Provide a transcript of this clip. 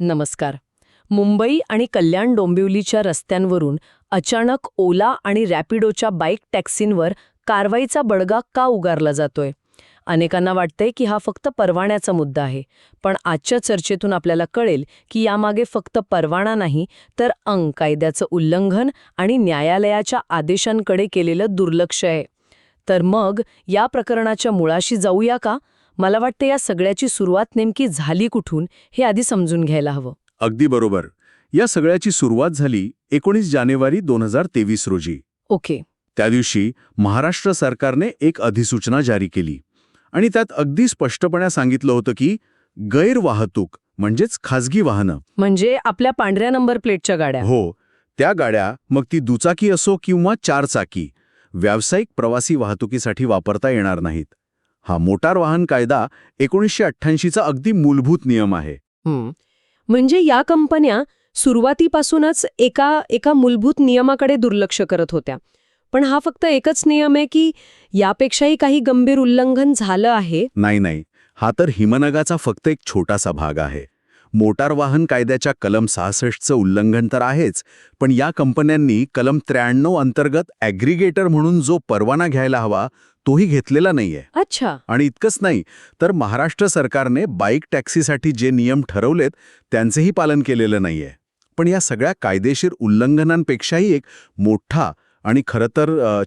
नमस्कार. मुंबई आणि कल्याण डोंबिवलीच्या रस्त्यांवरून अचानक ओला आणि रॅपिडोच्या बाईक टॅक्सींवर कारवाईचा बडगा का उगारला जातोय? अनेकांना वाटतंय की हा फक्त परवान्याचा मुद्दा आहे पण आजच्या चर्चेतून आपल्याला कळेल की यामागे फक्त परवाना नाही तर अंग कायद्याचं उल्लंघन आणि न्यायालयाच्या आदेशांकडे केलेलं दुर्लक्ष आहे. तर मग या प्रकरणाच्या मुळाशी जाऊया का? मला वाटतं या सगळ्याची सुरुवात नेमकी झाली कुठून हे आधी समजून घ्यायला हवं. अगदी बरोबर. या सगळ्याची सुरुवात झाली एकोणीस जानेवारी दोन हजार तेवीस रोजी. ओके. त्या दिवशी महाराष्ट्र सरकारने एक अधिसूचना जारी केली आणि त्यात अगदी स्पष्टपणे सांगितलं होतं की गैरवाहतूक म्हणजेच खाजगी वाहनं. म्हणजे आपल्या पांढऱ्या नंबर प्लेटच्या गाड्या. हो त्या गाड्या मग ती दुचाकी असो किंवा चारचाकी व्यावसायिक प्रवासी वाहतुकीसाठी वापरता येणार नाहीत. हा मोटार वाहन कायदा एकोणीसशे अठ्ठ्याऐंशीचा अगदी मूलभूत नियम आहे. म्हणजे या कंपन्या सुरुवातीपासूनच एका एका मूलभूत नियमाकडे दुर्लक्ष करत होत्या. पण हा फक्त एकच नियम आहे की यापेक्षाही काही गंभीर उल्लंघन झालं आहे? नाही नाही. हा तर हिमनगाचा फक्त एक छोटासा भाग आहे. मोटार वाहन कायद्याच्या कलम सहासष्टचं उल्लंघन तर आहेच पण या कंपन्यांनी कलम त्र्याण्णव अंतर्गत ॲग्रिगेटर म्हणून जो परवाना घ्यायला हवा तोही घेतलेला नाहीये. अच्छा. आणि इतकंच नाही तर महाराष्ट्र सरकारने बाईक टॅक्सीसाठी जे नियम ठरवलेत त्यांचेही पालन केलेलं नाहीये. पण या सगळ्या कायदेशीर उल्लंघनांपेक्षाही एक मोठा आणि खरं तर